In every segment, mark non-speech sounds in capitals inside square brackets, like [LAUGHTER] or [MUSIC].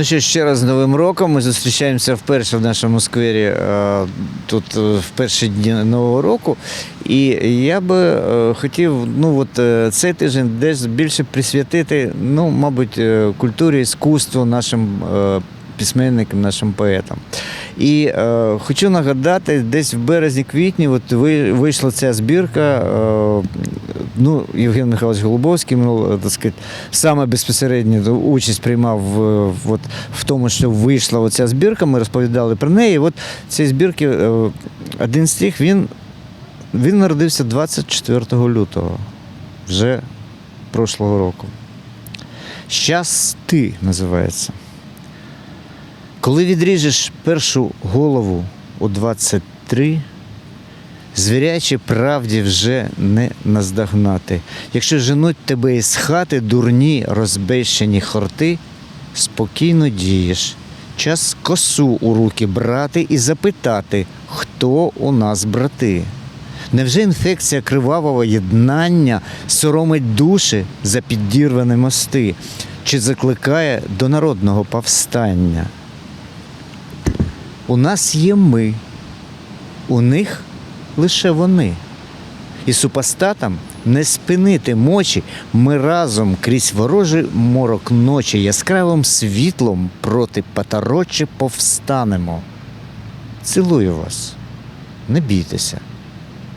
Ну що, ще раз з Новим роком. Ми зустрічаємося вперше в нашому сквері е, тут е, в перші дні Нового року. І я би е, хотів ну, от, цей тиждень десь більше присвятити, ну, мабуть, культурі, іскусству нашим письменникам, нашим поетам. І е, хочу нагадати, десь в березні-квітні от вийшла ця збірка. Е, ну, Євген Михайлович Голубовський, ну, так сказати, саме безпосередньо участь приймав в, от, в тому, що вийшла оця збірка. Ми розповідали про неї. От ці збірки, е, один з тих, він, він народився 24 лютого, вже прошлого року. Щас ти називається. Коли відріжеш першу голову у 23, звірячі правді вже не наздогнати. Якщо женуть тебе із хати дурні розбещені хорти, спокійно дієш. Час косу у руки брати і запитати, хто у нас брати. Невже інфекція кривавого єднання соромить душі за підірвані мости, чи закликає до народного повстання? У нас є ми, у них лише вони. І супостатам не спинити мочі, ми разом крізь ворожий морок ночі яскравим світлом проти патарочі повстанемо. Цілую вас, не бійтеся,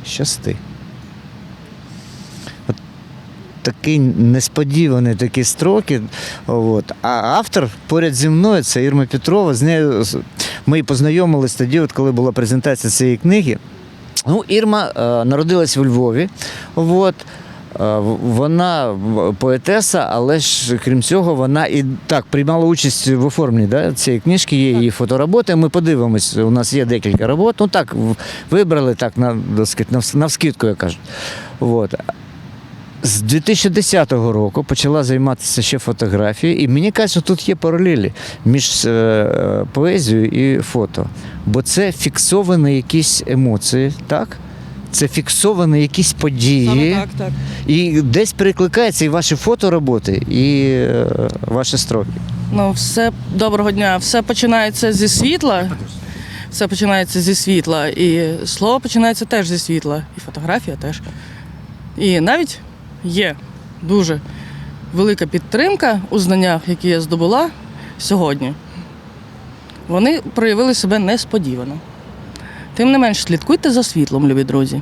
щасти. От такі несподівані такі строки. От. А автор поряд зі мною це Ірма Петрова. З нею ми і познайомились тоді, от коли була презентація цієї книги. Ну, Ірма е, народилась у Львові. От. Е, Вона поетеса, але ж крім цього, вона і так приймала участь в оформленні да, цієї книжки, є її фотороботи. Ми подивимось, у нас є декілька робот. Ну так, вибрали так на, навскидку, як кажуть. От. З 2010 року почала займатися ще фотографією, і мені кажуть, що тут є паралелі між е, поезією і фото. Бо це фіксовані якісь емоції, так? Це фіксовані якісь події. Так, так. І десь перекликається і ваші фотороботи, і е, ваші строки. Ну, все доброго дня. Все починається зі світла. Все починається зі світла. І слово починається теж зі світла. І фотографія теж. І навіть є дуже велика підтримка у знаннях, які я здобула сьогодні. Вони проявили себе несподівано. Тим не менш, слідкуйте за світлом, любі друзі.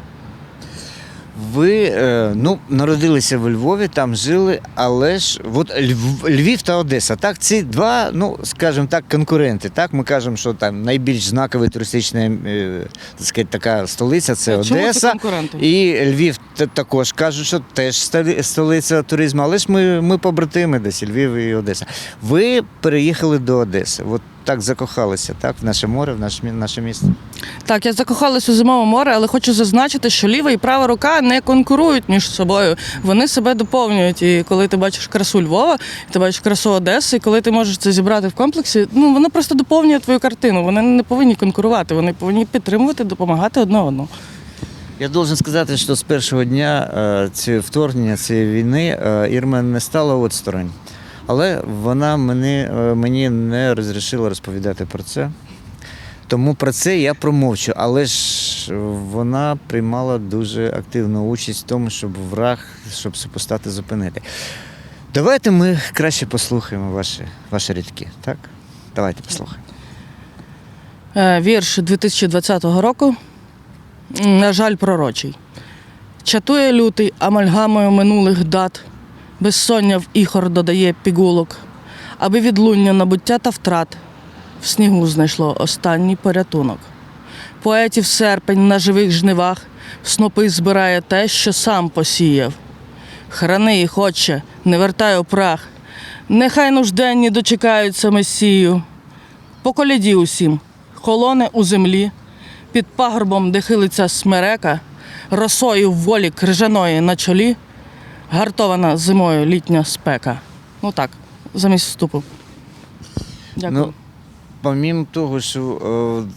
Ви е, ну, народилися в Львові, там жили, але ж от Льв- Львів та Одеса. Так, ці два, ну скажімо так, конкуренти. Так, ми кажемо, що там найбільш знаковий туристична е, так сказати, така столиця це Одеса. І Львів та- також кажуть, що теж столиця туризму, але ж ми, ми побратими десь Львів і Одеса. Ви переїхали до Одеси. От так закохалися, так, в наше море, в наше, мі- наше місто. Так, я закохалась у зимове море, але хочу зазначити, що ліва і права рука не конкурують між собою. Вони себе доповнюють. І коли ти бачиш красу Львова, ти бачиш красу Одеси, і коли ти можеш це зібрати в комплексі, ну воно просто доповнює твою картину. Вони не повинні конкурувати, вони повинні підтримувати, допомагати одне одному. Я должен сказати, що з першого дня е, цієї вторгнення цієї війни е, Ірма не стала осторонь. Але вона мені, е, мені не розрішила розповідати про це. Тому про це я промовчу. Але ж вона приймала дуже активну участь в тому, щоб враг, щоб супостати зупинити. Давайте ми краще послухаємо ваші, ваші рядки, так? Давайте послухаємо. Е, Вірш 2020 року, на жаль, пророчий. Чатує лютий амальгамою минулих дат, безсоння в іхор додає пігулок, аби відлуння набуття та втрат в снігу знайшло останній порятунок. Поетів серпень на живих жнивах в снопи збирає те, що сам посіяв. Храни їх, отче, не вертай у прах, нехай нужденні дочекаються Месію. По коляді усім, холоне у землі, під пагорбом, де смерека, росою в волі крижаної на чолі, гартована зимою літня спека. Ну так, замість вступу. Дякую. Ну, помім того, що е,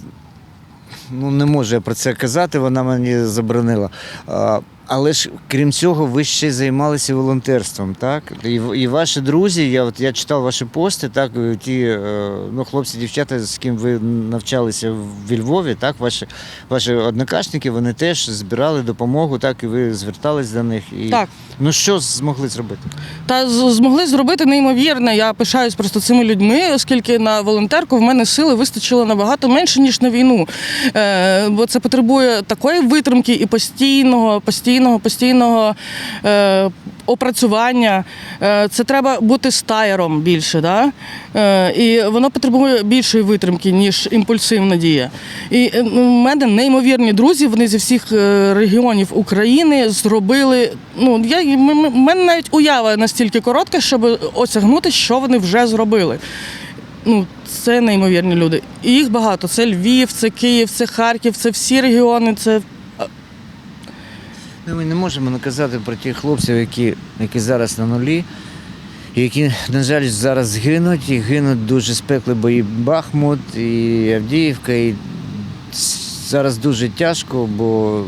ну, не можу я про це казати, вона мені заборонила. Е, Але ж крім цього, ви ще й займалися волонтерством, так? І, і ваші друзі, я от я читав ваші пости, так, е, ті е, ну, хлопці, дівчата, з ким ви навчалися в Львові, так, ваші, ваші однокашники, вони теж збирали допомогу, так, і ви звертались до них. І, Так. Ну що змогли зробити? Та змогли зробити неймовірне. Я пишаюсь просто цими людьми, оскільки на волонтерку в мене сили вистачило набагато менше, ніж на війну. Е, бо це потребує такої витримки і постійного, постійного, постійного е, опрацювання. Е, це треба бути стаєром більше. Да? Е, і воно потребує більшої витримки, ніж імпульсивна дія. І е, в мене неймовірні друзі, вони зі всіх е, регіонів України зробили. Ну, я, в мене навіть уява настільки коротка, щоб осягнути, що вони вже зробили. Ну, це неймовірні люди. І їх багато. Це Львів, це Київ, це Харків, це всі регіони. Це Ну, ми не можемо наказати про тих хлопців, які, які зараз на нулі, які, на жаль, зараз гинуть, і гинуть дуже спекли бої Бахмут, і Авдіївка, і зараз дуже тяжко, бо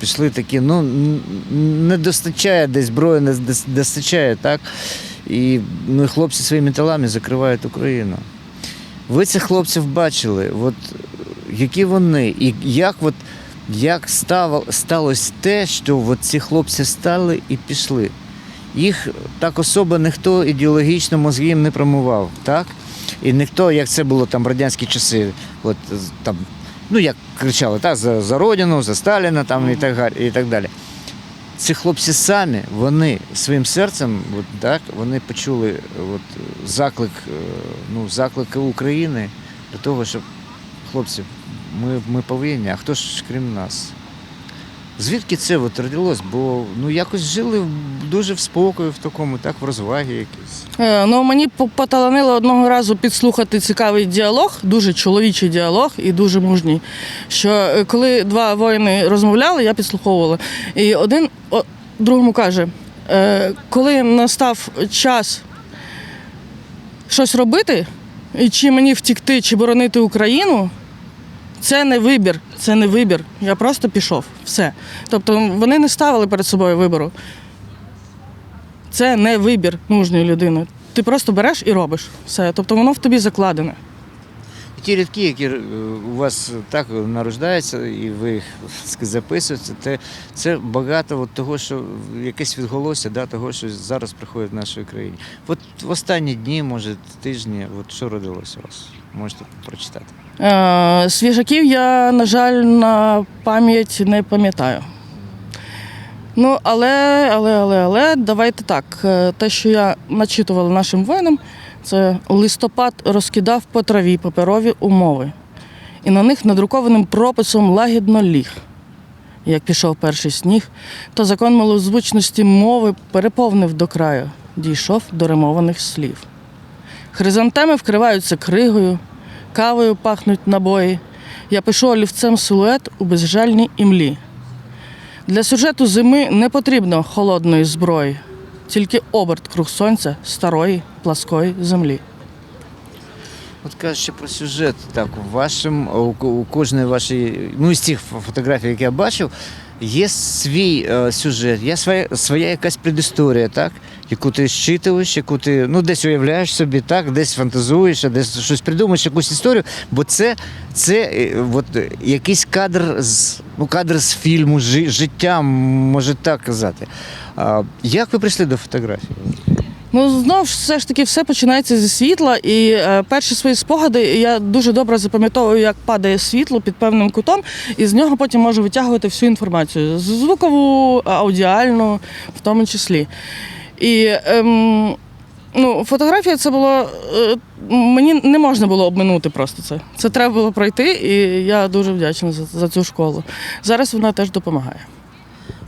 пішли такі, ну, не достачає десь зброї, не достачає, так? І ну, хлопці своїми тілами закривають Україну. Ви цих хлопців бачили, от, які вони, і як, от, як стало, сталося те, що от ці хлопці стали і пішли. Їх так особо ніхто ідеологічно мозги їм не промивав, так? І ніхто, як це було там в радянські часи, от, там, ну як кричали, так, за, за Родину, за Сталіна там, і, так, і так далі. Ці хлопці самі, вони своїм серцем, от, так, вони почули от, заклик, е, ну, заклик України для того, щоб хлопці, ми, ми повинні, а хто ж крім нас? Звідки це от родилось? Бо ну якось жили дуже в спокою, в такому, так, в розвагі якійсь. Е, Ну, мені по- поталанило одного разу підслухати цікавий діалог, дуже чоловічий діалог і дуже мужній. Що е, коли два воїни розмовляли, я підслуховувала. І один о, другому каже: е, коли настав час щось робити, і чи мені втікти, чи боронити Україну, це не вибір, це не вибір. Я просто пішов. Все. Тобто вони не ставили перед собою вибору. Це не вибір мужньої людини. Ти просто береш і робиш все. Тобто воно в тобі закладене. Ті рядки, які е, у вас так нарождаються, і ви їх записуєте, це, це багато от того, що якесь відголосся да, того, що зараз приходить в нашій країні. От в останні дні, може, тижні, от що родилося у вас? Можете прочитати. Е, свіжаків я, на жаль, на пам'ять не пам'ятаю. Ну, але, але, але, але, давайте так. Е, Те, що я начитувала нашим воїнам, це листопад розкидав по траві паперові умови. І на них надрукованим прописом лагідно ліг. Як пішов перший сніг, то закон малозвучності мови переповнив до краю, дійшов до римованих слів. Хризантеми вкриваються кригою, кавою пахнуть набої. Я пишу олівцем силует у безжальній імлі. Для сюжету зими не потрібно холодної зброї, тільки оберт круг сонця старої пласкої землі. От кажучи про сюжет, так, у вашим, у, кожної вашій, ну з тих фотографій, які я бачив, є свій е, сюжет, є своя, своя якась предісторія, так, яку ти щитуєш, яку ти ну, десь уявляєш собі, так, десь фантазуєш, десь щось придумаєш, якусь історію, бо це, це е, от, е, якийсь кадр з, ну, кадр з фільму, жи- життя, може так казати. А, як ви прийшли до фотографії? Ну, знову ж все ж таки все починається зі світла. І е, перші свої спогади я дуже добре запам'ятовую, як падає світло під певним кутом, і з нього потім можу витягувати всю інформацію. Звукову, аудіальну, в тому числі. І ем, ну, фотографія це було. Е, мені не можна було обминути просто це. Це треба було пройти, і я дуже вдячна за, за цю школу. Зараз вона теж допомагає.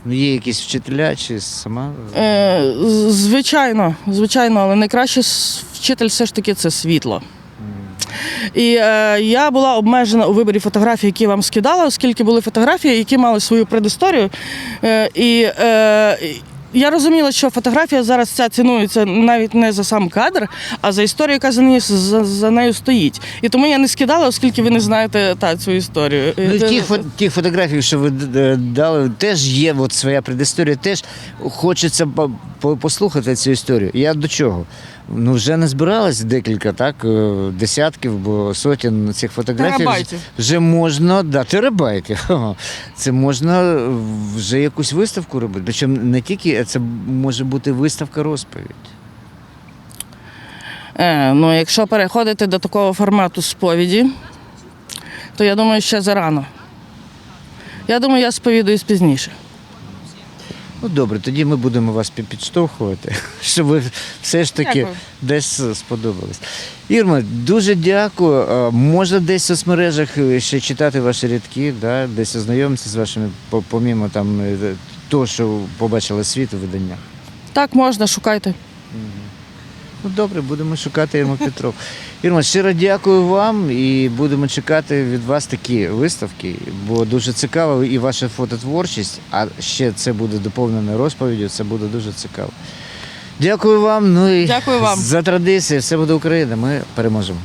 Ну, є якісь вчителя чи сама? Е, звичайно, звичайно, але найкраще вчитель все ж таки це світло. І е, я була обмежена у виборі фотографій, які я вам скидала, оскільки були фотографії, які мали свою предісторію. Е, і е, я розуміла, що фотографія зараз ця цінується навіть не за сам кадр, а за історію, яка за нею, за, за нею стоїть. І тому я не скидала, оскільки ви не знаєте та, цю історію. Ну, Ті тих, фо- тих фотографій, що ви дали, теж є от своя предісторія, теж хочеться послухати цю історію. Я до чого? Ну, вже не збиралось декілька, так, е, десятків, бо сотень цих фотографій. Терабайтів. Вже можна, да, терабайтів. [LAUGHS] Це можна вже якусь виставку робити. Причому не тільки це може бути виставка розповідь. Е, ну, якщо переходити до такого формату сповіді, то я думаю, ще зарано. Я думаю, я сповідуюсь пізніше. Ну добре, тоді ми будемо вас підштовхувати, [LAUGHS] щоб ви все ж таки Дякую. десь сподобались. Ірма, дуже дякую. Е, Можна десь в соцмережах е, ще читати ваші рядки, да? десь ознайомитися з вашими, по- помімо там е, того, що побачили світ у виданнях. Так можна, шукайте. Ну добре, будемо шукати Ірму Петров. Ірма, щиро дякую вам і будемо чекати від вас такі виставки, бо дуже цікаво і ваша фототворчість, а ще це буде доповнено розповіддю, це буде дуже цікаво. Дякую вам. Ну і Дякую вам. за традицією, все буде Україна. Ми переможемо.